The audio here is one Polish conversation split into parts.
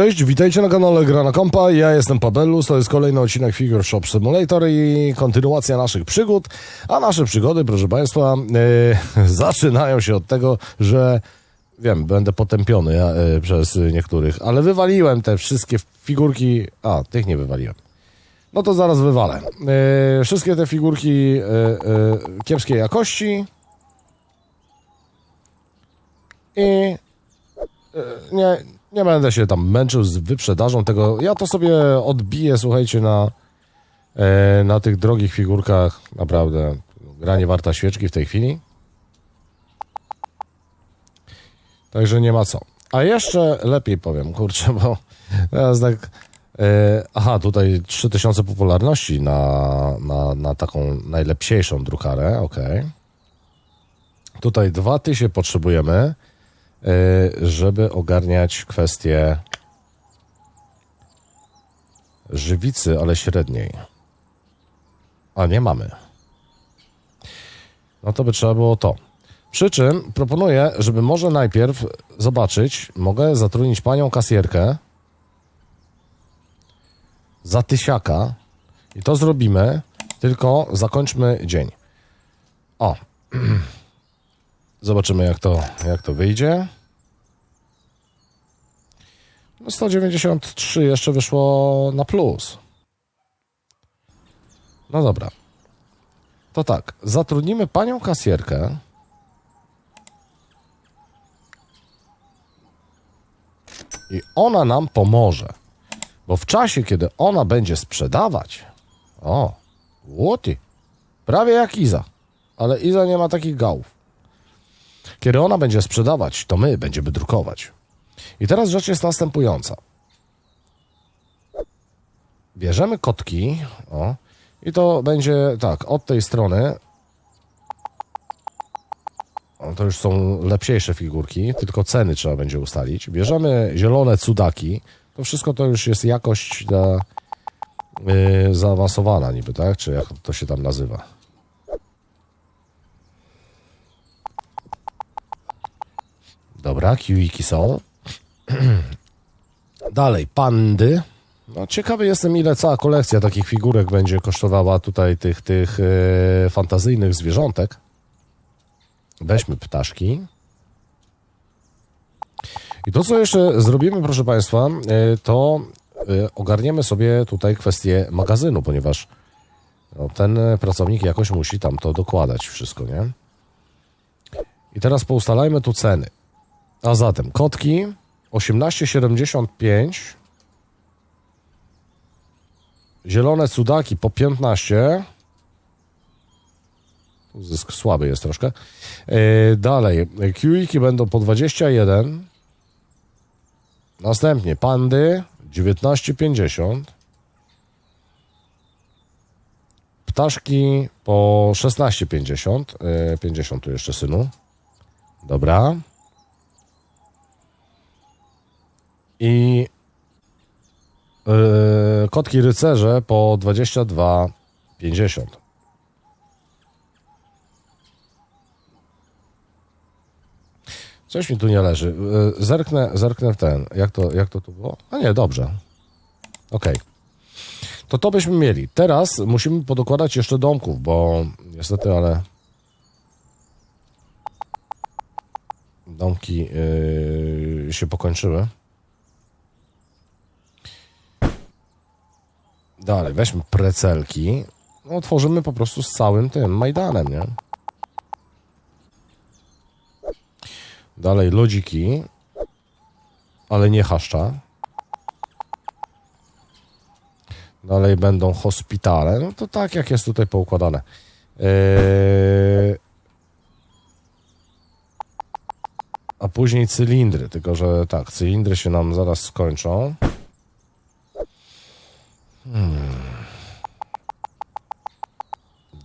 Cześć, witajcie na kanale Gra na Kompa, ja jestem Pabellus, to jest kolejny odcinek Figure Shop Simulator i kontynuacja naszych przygód, a nasze przygody, proszę Państwa, e, zaczynają się od tego, że wiem, będę potępiony e, przez niektórych, ale wywaliłem te wszystkie figurki, a, tych nie wywaliłem. No to zaraz wywalę. E, wszystkie te figurki e, e, kiepskiej jakości i e, nie, nie będę się tam męczył z wyprzedażą tego. Ja to sobie odbiję, słuchajcie, na, e, na tych drogich figurkach. Naprawdę, gra nie warta świeczki w tej chwili. Także nie ma co. A jeszcze lepiej powiem, kurczę, bo teraz tak. E, aha, tutaj 3000 popularności na, na, na taką najlepsiejszą drukarę, ok. Tutaj 2000 potrzebujemy, żeby ogarniać kwestię żywicy, ale średniej. A nie mamy. No to by trzeba było to. Przy czym proponuję, żeby może najpierw zobaczyć, mogę zatrudnić panią kasjerkę za tysiaka i to zrobimy, tylko zakończmy dzień. O, zobaczymy jak to, jak to wyjdzie. No 193 jeszcze wyszło na plus. No dobra. To tak, zatrudnimy panią kasjerkę. I ona nam pomoże. Bo w czasie, kiedy ona będzie sprzedawać, o, łoty, prawie jak Iza, ale Iza nie ma takich gałów. Kiedy ona będzie sprzedawać, to my będziemy drukować. I teraz rzecz jest następująca. Bierzemy kotki, o, i to będzie tak, od tej strony. O, to już są lepsiejsze figurki, tylko ceny trzeba będzie ustalić. Bierzemy zielone cudaki. To wszystko to już jest jakość ta, yy, zaawansowana niby, tak? Czy jak to się tam nazywa? Dobra, kiwiki są. Dalej, pandy. No, ciekawy jestem, ile cała kolekcja takich figurek będzie kosztowała tutaj tych, tych yy, fantazyjnych zwierzątek. Weźmy ptaszki. I to, co jeszcze zrobimy, proszę Państwa, yy, to yy, ogarniemy sobie tutaj kwestię magazynu, ponieważ no, ten pracownik jakoś musi tam to dokładać wszystko, nie? I teraz poustalajmy tu ceny. A zatem kotki 18,75 Zielone cudaki po 15 Tu zysk słaby jest troszkę. Yy, Dalej Kiwiki będą po 21 Następnie pandy 19,50 Ptaszki po 16,50 yy, 50 tu jeszcze synu. Dobra I yy, kotki rycerze po 22,50. Coś mi tu nie leży. Yy, zerknę, zerknę w ten. Jak to, jak to tu było? A nie, dobrze. Okej. To to byśmy mieli. Teraz musimy podokładać jeszcze domków, bo niestety, ale domki yy, się pokończyły. Dalej, weźmy precelki. No, otworzymy po prostu z całym tym Majdanem, nie? Dalej lodziki. Ale nie chaszcza. Dalej będą hospitale. No to tak, jak jest tutaj poukładane. Eee... A później cylindry. Tylko, że tak, cylindry się nam zaraz skończą.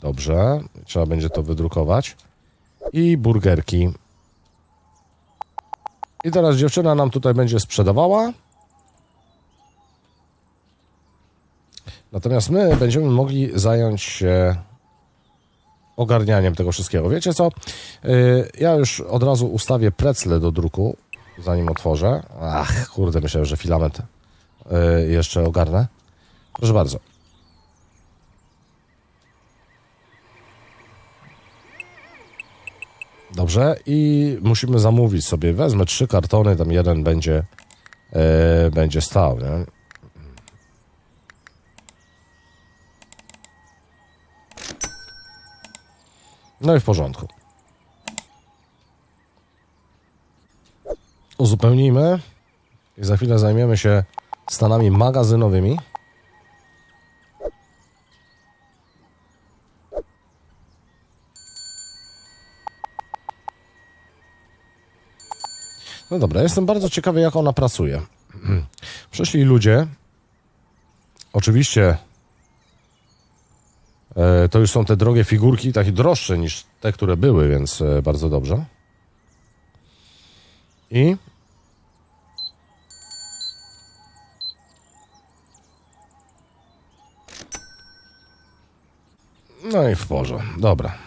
Dobrze, trzeba będzie to wydrukować. I burgerki. I teraz dziewczyna nam tutaj będzie sprzedawała. Natomiast my będziemy mogli zająć się ogarnianiem tego wszystkiego. Wiecie co? Yy, ja już od razu ustawię precle do druku. zanim otworzę. Ach, kurde, myślałem, że filament y, jeszcze ogarnę. Proszę bardzo. Dobrze, i musimy zamówić sobie. Wezmę trzy kartony, tam jeden będzie, e, będzie stał. Nie? No i w porządku. Uzupełnijmy i za chwilę zajmiemy się stanami magazynowymi. No dobra, jestem bardzo ciekawy, jak ona pracuje. Przyszli ludzie. Oczywiście e, to już są te drogie figurki, takie droższe niż te, które były, więc e, bardzo dobrze. I No i w porze. Dobra.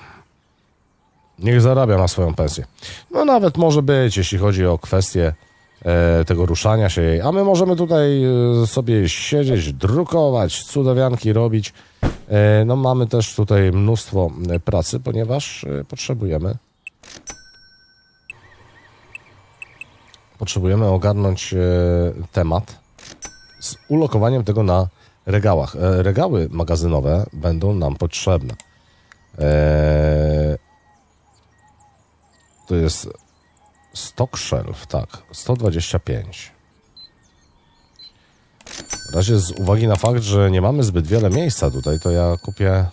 Niech zarabia na swoją pensję. No nawet może być, jeśli chodzi o kwestię e, tego ruszania się jej. A my możemy tutaj e, sobie siedzieć, drukować, cudawianki robić. E, no mamy też tutaj mnóstwo e, pracy, ponieważ e, potrzebujemy potrzebujemy ogarnąć e, temat z ulokowaniem tego na regałach. Regały magazynowe będą nam potrzebne. To jest stock shelf, tak, 125. W razie z uwagi na fakt, że nie mamy zbyt wiele miejsca tutaj, to ja kupię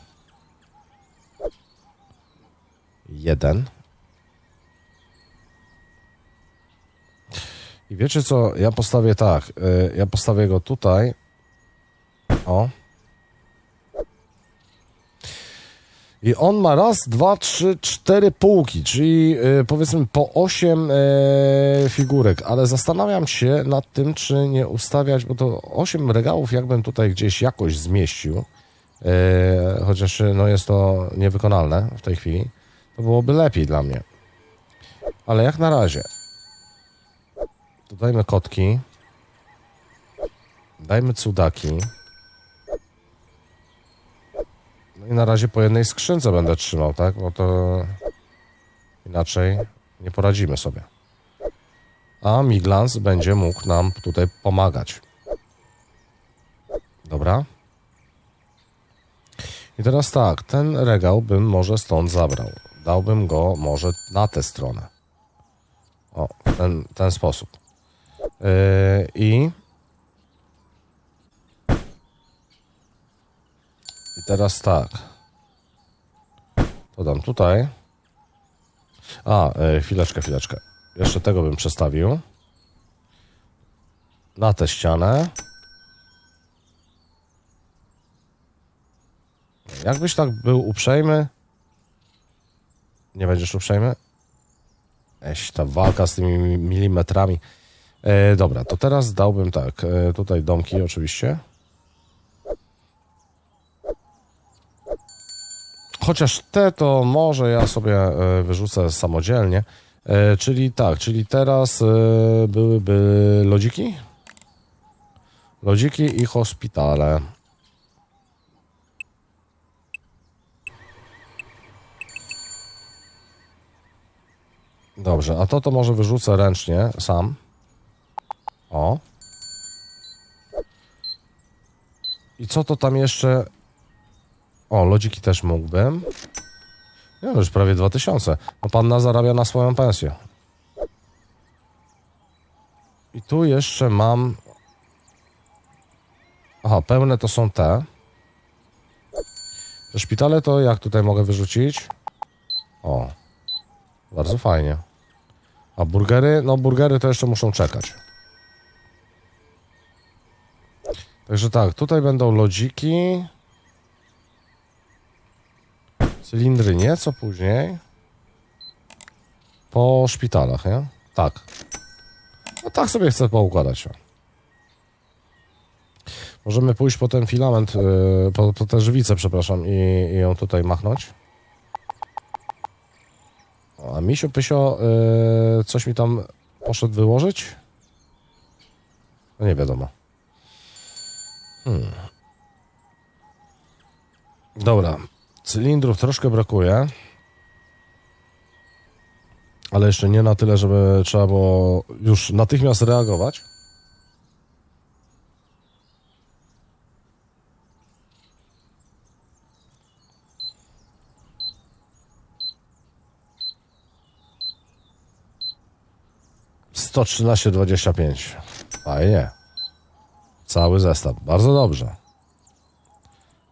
jeden. I wiecie co, ja postawię tak, y, ja postawię go tutaj. O. I on ma raz, dwa, trzy, cztery półki, czyli y, powiedzmy po osiem e, figurek, ale zastanawiam się nad tym, czy nie ustawiać, bo to osiem regałów jakbym tutaj gdzieś jakoś zmieścił, e, chociaż no jest to niewykonalne w tej chwili, to byłoby lepiej dla mnie. Ale jak na razie, Dodajmy kotki. Dajmy cudaki. No i na razie po jednej skrzynce będę trzymał, tak? Bo to inaczej nie poradzimy sobie. A Miglans będzie mógł nam tutaj pomagać. Dobra. I teraz tak, ten regał bym może stąd zabrał. Dałbym go może na tę stronę. O, ten, ten sposób. Yy, I. teraz tak. To dam tutaj. A, yy, chwileczkę, chwileczkę. Jeszcze tego bym przestawił. Na tę ścianę. Jakbyś tak był uprzejmy. Nie będziesz uprzejmy? Eś, ta walka z tymi mi- milimetrami. E, dobra, to teraz dałbym tak. E, tutaj domki oczywiście. Chociaż te to może ja sobie e, wyrzucę samodzielnie. E, czyli tak, czyli teraz e, byłyby lodziki? Lodziki i hospitale. Dobrze, a to to może wyrzucę ręcznie sam. O. I co to tam jeszcze? O, lodziki też mógłbym. Ja już prawie 2000. No panna zarabia na swoją pensję. I tu jeszcze mam. Aha, pełne to są te. Te szpitale to jak tutaj mogę wyrzucić? O. Bardzo fajnie. A burgery? No burgery to jeszcze muszą czekać. Także tak, tutaj będą lodziki. Cylindry nieco później. Po szpitalach, nie? Tak. No tak sobie chcę poukładać. Możemy pójść po ten filament, yy, po, po tę żywicę, przepraszam, i, i ją tutaj machnąć. A Misiu Pysio yy, coś mi tam poszedł wyłożyć? No nie wiadomo. Hmm. Dobra. Cylindrów troszkę brakuje. Ale jeszcze nie na tyle, żeby trzeba było już natychmiast reagować. Sto trzynaście dwadzieścia. Fajnie. Cały zestaw. Bardzo dobrze.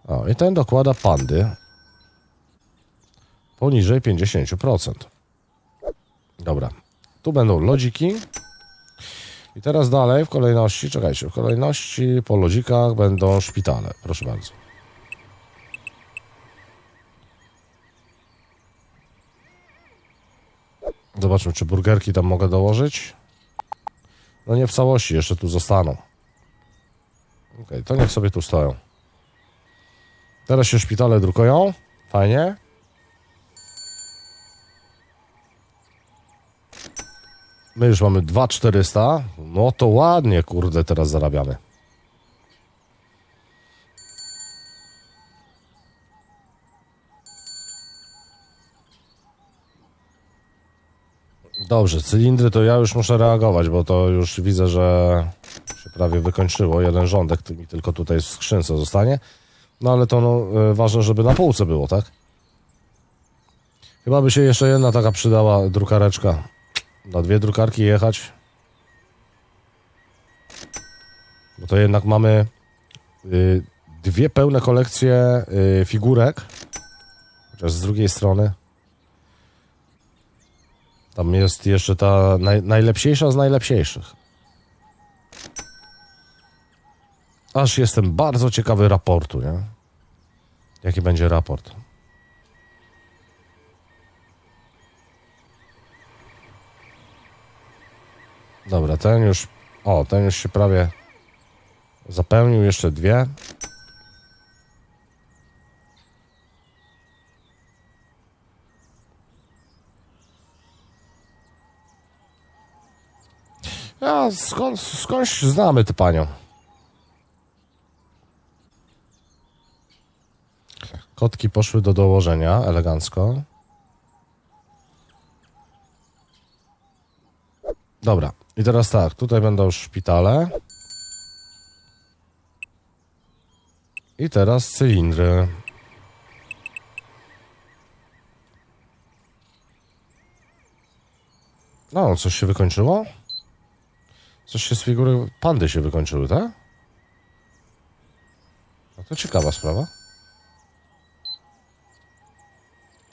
O, i ten dokłada pandy poniżej 50%. Dobra. Tu będą lodziki. I teraz dalej w kolejności, czekajcie, w kolejności po lodzikach będą szpitale. Proszę bardzo. Zobaczmy, czy burgerki tam mogę dołożyć. No nie w całości, jeszcze tu zostaną. Okej, to niech sobie tu stoją. Teraz się szpitale drukują. Fajnie. My już mamy 2400. No to ładnie, kurde, teraz zarabiamy. Dobrze, cylindry to ja już muszę reagować, bo to już widzę, że się prawie wykończyło. Jeden rządek mi tylko tutaj w skrzynce zostanie. No ale to no, e, ważne, żeby na półce było, tak? Chyba by się jeszcze jedna taka przydała drukareczka. Na dwie drukarki jechać. Bo to jednak mamy y, dwie pełne kolekcje y, figurek. Chociaż z drugiej strony. Tam jest jeszcze ta naj, z najlepsiejszych. Aż jestem bardzo ciekawy raportu, nie? Jaki będzie raport? Dobra, ten już. O, ten już się prawie zapełnił. Jeszcze dwie. Ja skąd, skądś znamy tę panią. Kotki poszły do dołożenia elegancko. Dobra, i teraz tak, tutaj będą szpitale. I teraz cylindry. No, coś się wykończyło? Coś się z figury pandy się wykończyły, tak? No to ciekawa sprawa.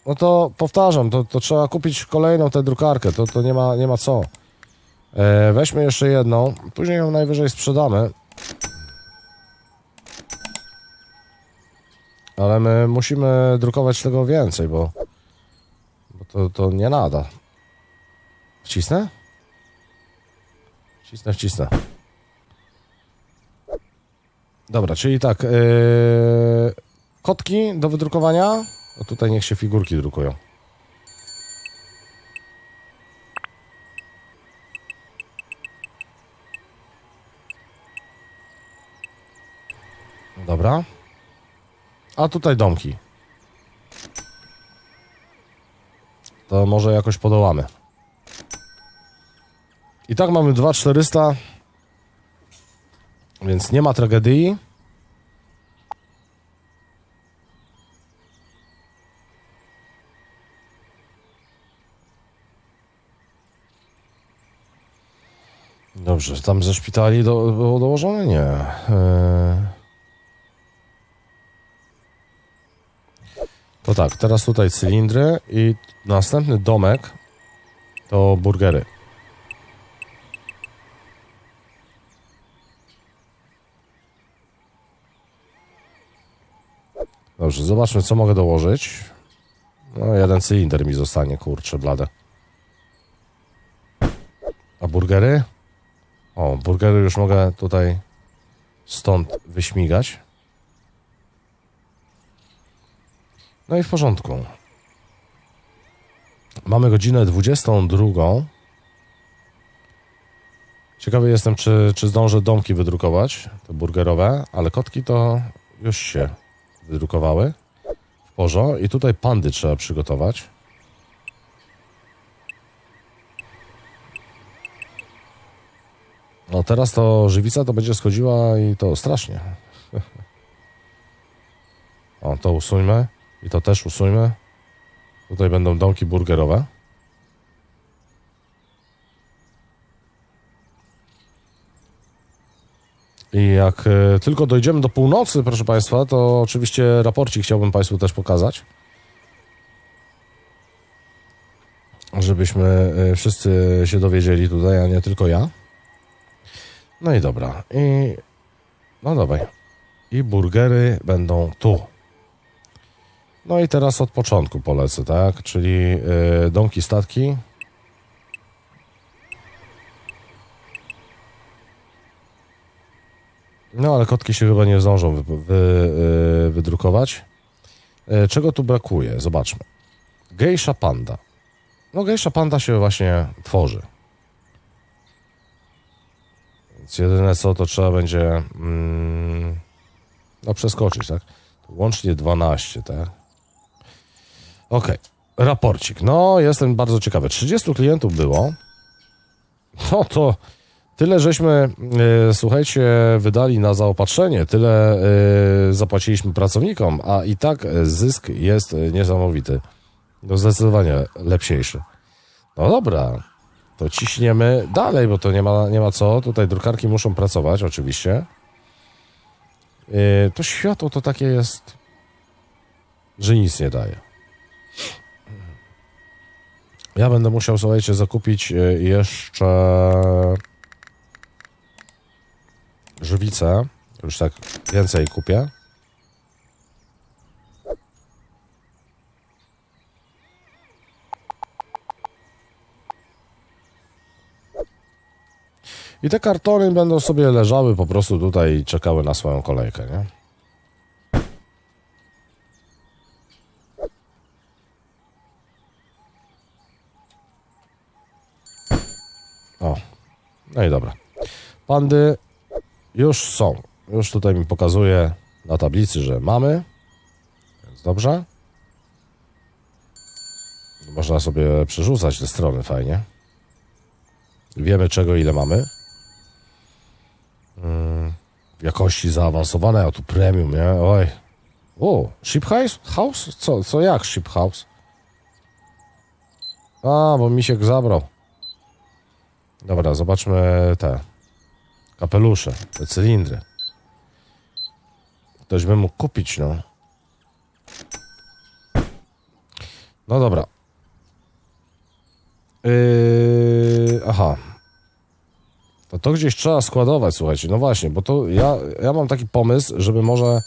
No to powtarzam, to, to trzeba kupić kolejną tę drukarkę, to, to nie, ma, nie ma co. E, weźmy jeszcze jedną, później ją najwyżej sprzedamy. Ale my musimy drukować tego więcej, bo, bo to, to nie nada. Wcisnę? Wcisnę, wcisnę. Dobra, czyli tak. Yy, kotki do wydrukowania. O tutaj niech się figurki drukują. Dobra. A tutaj domki. To może jakoś podołamy. I tak mamy 2400. Więc nie ma tragedii. Dobrze, tam ze szpitali do, było dołożone? Nie. Eee... tak, teraz tutaj cylindry i następny domek to burgery. Dobrze, zobaczmy co mogę dołożyć. No, jeden cylinder mi zostanie, kurczę, blade. A burgery? O, burgery już mogę tutaj stąd wyśmigać. No i w porządku. Mamy godzinę 22. Ciekawy jestem, czy, czy zdążę domki wydrukować, te burgerowe, ale kotki to już się wydrukowały w porzo. I tutaj pandy trzeba przygotować. No teraz to żywica to będzie schodziła i to strasznie. O, to usuńmy i to też usuńmy. Tutaj będą domki burgerowe. I jak e, tylko dojdziemy do północy, proszę Państwa, to oczywiście raporcik chciałbym Państwu też pokazać. Żebyśmy e, wszyscy się dowiedzieli tutaj, a nie tylko ja. No i dobra. I no dawaj. I burgery będą tu. No i teraz od początku polecę, tak? Czyli y, domki, statki. No ale kotki się chyba nie zdążą wy, wy, y, wydrukować. Y, czego tu brakuje? Zobaczmy. Gejsza panda. No gejsza panda się właśnie tworzy. Więc jedyne co, to trzeba będzie mm, no przeskoczyć, tak? Łącznie 12, tak? Okej, raporcik. No, jestem bardzo ciekawy. 30 klientów było. No to tyle żeśmy, e, słuchajcie, wydali na zaopatrzenie, tyle e, zapłaciliśmy pracownikom, a i tak e, zysk jest niesamowity. No zdecydowanie lepsiejszy. No dobra, to ciśniemy dalej, bo to nie ma, nie ma co. Tutaj drukarki muszą pracować, oczywiście. Yy, to światło to takie jest, że nic nie daje. Ja będę musiał, słuchajcie, zakupić yy, jeszcze żywicę. Już tak więcej kupię. I te kartony będą sobie leżały po prostu tutaj i czekały na swoją kolejkę, nie? O, no i dobra. Pandy już są. Już tutaj mi pokazuje na tablicy, że mamy. Więc dobrze. Można sobie przerzucać te strony fajnie. Wiemy czego ile mamy. Mm, jakości zaawansowane, a tu premium, nie? Oj. O, ship house? House? Co, co jak ship house? A, bo misiek zabrał. Dobra, zobaczmy te kapelusze, te cylindry. Ktoś by mógł kupić, no. No dobra. Yy, aha. To to gdzieś trzeba składować, słuchajcie. No właśnie, bo to ja, ja mam taki pomysł, żeby może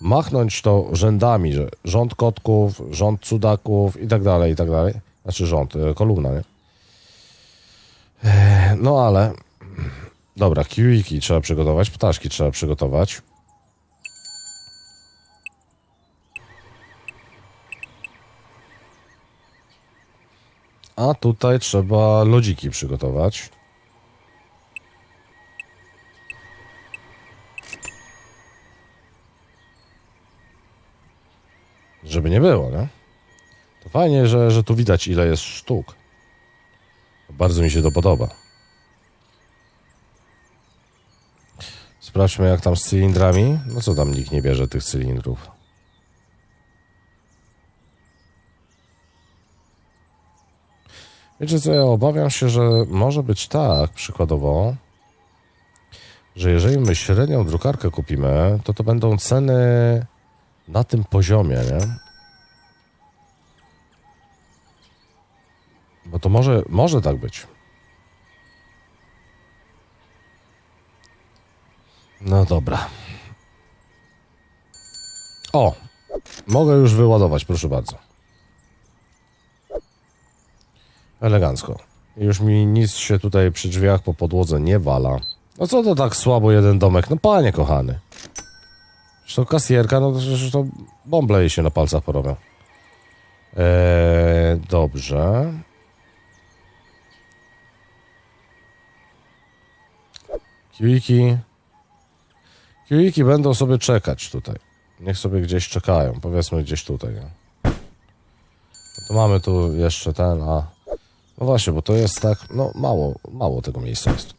machnąć to rzędami, że rząd kotków, rząd cudaków i tak dalej, i tak dalej. Znaczy rząd, e, kolumna, nie? No ale... Dobra, kiwiki trzeba przygotować, ptaszki trzeba przygotować. A tutaj trzeba lodziki przygotować. Żeby nie było, nie? To fajnie, że, że tu widać ile jest sztuk. Bardzo mi się to podoba. Sprawdźmy jak tam z cylindrami. No co tam nikt nie bierze tych cylindrów. Wiecie co, ja obawiam się, że może być tak, przykładowo, że jeżeli my średnią drukarkę kupimy, to to będą ceny na tym poziomie, nie? Bo to może, może tak być. No dobra. O! Mogę już wyładować, proszę bardzo. Elegancko. Już mi nic się tutaj przy drzwiach po podłodze nie wala. No co to tak słabo jeden domek? No panie kochany. Zresztą kasjerka, no to to bąble jej się na palcach porobią. Eee, dobrze. Kiwiki. Kiwiki będą sobie czekać tutaj. Niech sobie gdzieś czekają. Powiedzmy gdzieś tutaj. Nie? No to mamy tu jeszcze ten, a... No właśnie, bo to jest tak, no mało, mało tego miejsca jest.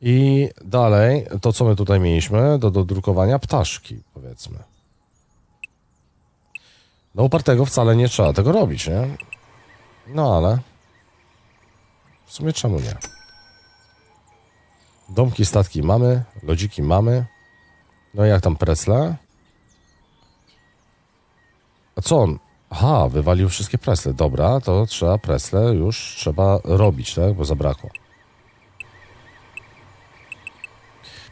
I dalej, to co my tutaj mieliśmy do dodrukowania, ptaszki, powiedzmy. No upartego wcale nie trzeba tego robić, nie? No ale... W sumie czemu nie? Domki, statki mamy, lodziki mamy. No i jak tam precle? A co on? Aha, wywalił wszystkie presle. Dobra, to trzeba presle już trzeba robić, tak? Bo zabrakło.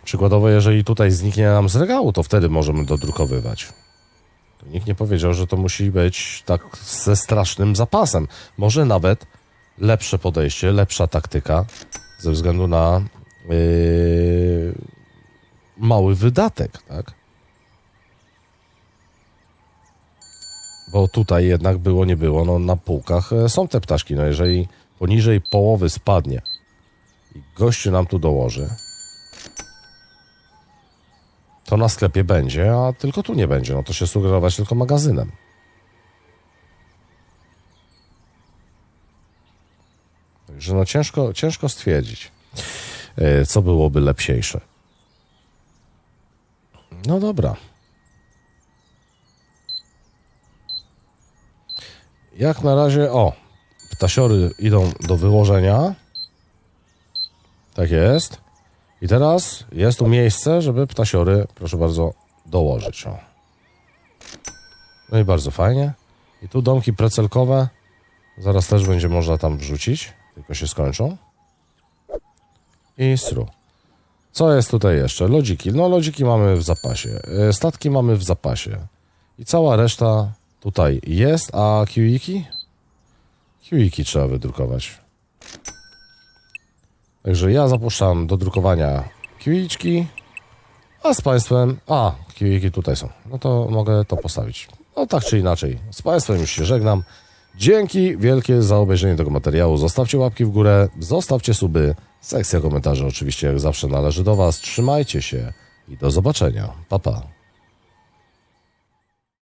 Przykładowo, jeżeli tutaj zniknie nam z regału, to wtedy możemy dodrukowywać. To nikt nie powiedział, że to musi być tak ze strasznym zapasem. Może nawet lepsze podejście, lepsza taktyka ze względu na yy, mały wydatek, tak? Bo tutaj jednak było, nie było, no na półkach e, są te ptaszki, no jeżeli poniżej połowy spadnie i gościu nam tu dołoży, to na sklepie będzie, a tylko tu nie będzie, no to się sugerować tylko magazynem. Także no ciężko, ciężko stwierdzić, co byłoby lepsiejsze. No dobra. Jak na razie, o, ptasiory idą do wyłożenia. Tak jest. I teraz jest tu miejsce, żeby ptasiory, proszę bardzo, dołożyć. O. No i bardzo fajnie. I tu domki precelkowe. Zaraz też będzie można tam wrzucić, tylko się skończą. I stru. Co jest tutaj jeszcze? Lodziki. No, lodziki mamy w zapasie. E, Statki mamy w zapasie. I cała reszta tutaj jest. A kiwiki? Kiwiki trzeba wydrukować. Także ja zapuszczam do drukowania kiwiczki. A z Państwem... A, kiwiki tutaj są. No to mogę to postawić. No tak czy inaczej. Z Państwem już się żegnam. Dzięki wielkie za obejrzenie tego materiału. Zostawcie łapki w górę, zostawcie suby. Sekcja komentarzy oczywiście jak zawsze należy do Was. Trzymajcie się i do zobaczenia. Pa, pa.